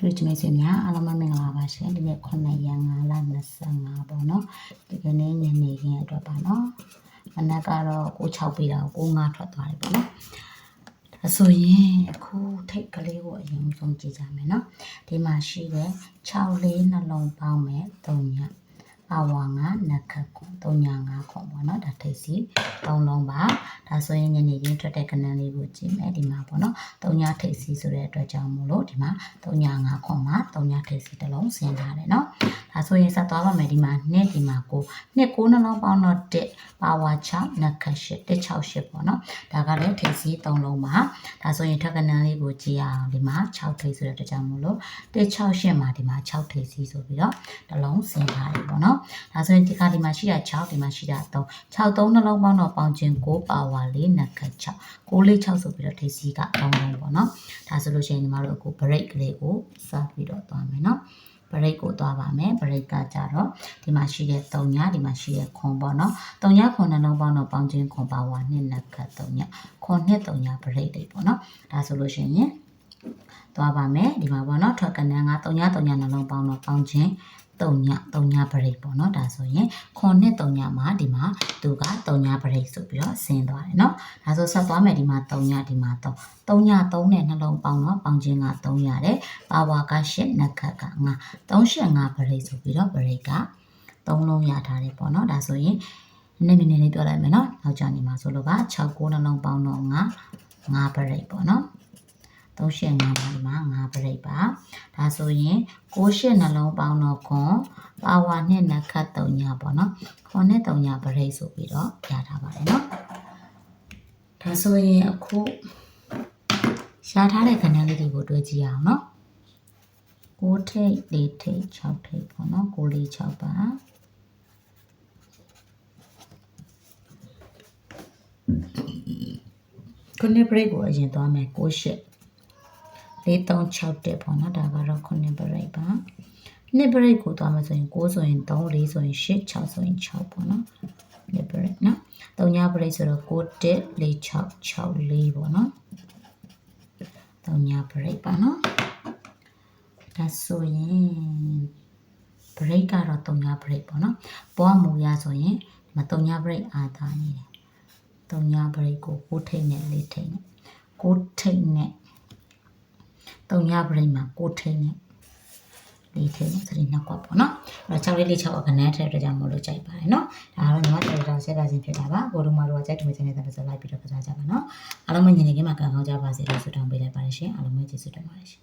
တို့ချမိတ်ဆွေများအားလုံးပဲမင်္ဂလာပါရှင်ဒီနေ့9ရက်5လ25ပေါ့နော်ဒီကနေ့ညနေခင်းအတွက်ပါနော်မနက်ကတော့ကို6ပေးတာကို9ထွက်သွားတယ်ပေါ့နော်ဒါဆိုရင်အခုထိတ်ကလေးကိုအရင်ဆုံးကြည့်ကြမယ်နော်ဒီမှာရှိတဲ့6လေးနှလုံးပေါင်းမဲ့3ည အဝါငါနက်ခတ်ကို3ည5ခွန်ပေါ့နော်ဒါထိတ်စီ3လုံးပါဒါဆိုရင်ညနေခင်းထွက်တဲ့ကနန်းလေးကိုကြည့်မယ်ဒီမှာပေါ့နော်3ညထိတ်စီဆိုတဲ့အတွက်ကြောင့်မို့လို့ဒီမှာ3ည5ခွန်မှာ3ညထိတ်စီတစ်လုံးဆင်းထားတယ်နော်ဒါဆိုရင်ဆက်သွားပါမယ်ဒီမှာနှစ်ဒီမှာကိုနှစ်9နှလုံးပေါင်းတော့1ပါဝါ6နက်ခတ်8 168ပေါ့နော်ဒါကလည်းထိတ်စီ3လုံးပါဒါဆိုရင်ထက်ကနန်းလေးကိုကြည့်ရအောင်ဒီမှာ6ထိတ်ဆိုတဲ့အတွက်ကြောင့်မို့လို့168မှာဒီမှာ6ထိတ်စီဆိုပြီးတော့တစ်လုံးဆင်းထားတယ်ပေါ့နော်ဒါဆိုရင်ဒီကဒီမှာရှိတာ6ဒီမှာရှိတာ3 6 3နှလုံးပေါင်းတော့ပေါင်းခြင်း9ပါဝါ4နက်ခတ်6 6လေး6ဆိုပြီးတော့ထိတ်စီက3လုံးပေါ့နော်ဒါဆိုလို့ရှိရင်ညီမတို့အခု break ကလေးကိုစပြီးတော့သွားမယ်နော် break ကိုသွားပါမယ် break ကကြတော့ဒီမှာရှိတဲ့3ညဒီမှာရှိတဲ့ခွန်ပေါ့နော်3ညခွန်နှလုံးပေါင်းတော့ပေါင်းခြင်းခွန်ပါဝါ2နက်ခတ်3ညခွန်2 3ည break တွေပေါ့နော်ဒါဆိုလို့ရှိရင် သွားပါမယ်ဒီမှာပေါ့နော်ထွက်ကနန်းက3ည3ညနှလုံးပေါင်းတော့ပေါင်းခြင်း3ည3ည break ပေါ့နော်ဒါဆိုရင်ခွန်နဲ့3ညမှာဒီမှာသူက3ည break ဆိုပြီးတော့ဆင်းသွားတယ်เนาะဒါဆိုဆက်သွားမယ်ဒီမှာ3ညဒီမှာ3 3ည3နဲ့နှလုံးပေါင်းတော့ပေါင်းခြင်းက3ရတယ်ပါဝါက8နက်ခတ်က9 385 break ဆိုပြီးတော့ break က3လုံးရထားတယ်ပေါ့เนาะဒါဆိုရင်နည်းနည်းနည်းလေးပြောလိုက်မယ်เนาะနောက်ကြနေမှာဆိုလို့က6 9နှလုံးပေါင်းတော့9 9 break ပေါ့เนาะ 385ပါဒီမှာ5 break ပါဒါဆိုရင်6ရှစ်နှလုံးပေါင်းတော့ခွန်ပါဝါနဲ့နခတ်3ညပေါ့နော်ခွန်နဲ့3ည break ဆိုပြီးတော့ရထားပါတယ်နော်ဒါဆိုရင်အခုရှားထားတဲ့ခဏလေးတွေကိုတွဲကြည့်အောင်နော်6ထိတ်4ထိတ်6ထိတ်ပေါ့နော်6လေး6ပါခုနှစ် break ကိုအရင်သွားမယ်6 8 4361ပေါ့နော်ဒါကတော့ခုနှစ် break ပါနှစ် break ကိုသွားမှာဆိုရင်6ဆိုရင်3 4ဆိုရင်8 6ဆိုရင်6ပေါ့နော်နှစ် break နော်3ည break ဆိုတော့6 1 4 6 6 4ပေါ့နော်3ည break ပါနော်ဒါဆိုရင် break ကတော့3ည break ပေါ့နော်ဘောမူရဆိုရင်ဒီမှာ3ည break အာသာနေတယ်3ည break ကို6ထိတ်နဲ့4ထိတ်နဲ့6ထိတ်နဲ့ တုံညပရိမှာကိုထိန်နဲ့လေးထိန်နဲ့စရိနှစ်ကွက်ပေါ့နော်အဲ့တော့6လေးလေး6အခနဲ့ထဲအတွက်ကြောင့်မလို့ကြိုက်ပါတယ်နော်ဒါကတော့ညီမတော်တော်ဆက်ကချင်းဖြစ်တာပါကိုတို့မတို့ကကြိုက်ထွေးနေတဲ့တဲ့ဆိုလိုက်ပြီးတော့ကစားကြပါနော်အားလုံးမညီနေခင်မှာကံကောင်းကြပါစေလို့ဆုတောင်းပေးလိုက်ပါတယ်ရှင်အားလုံးပဲကျေးဇူးတင်ပါတယ်ရှင်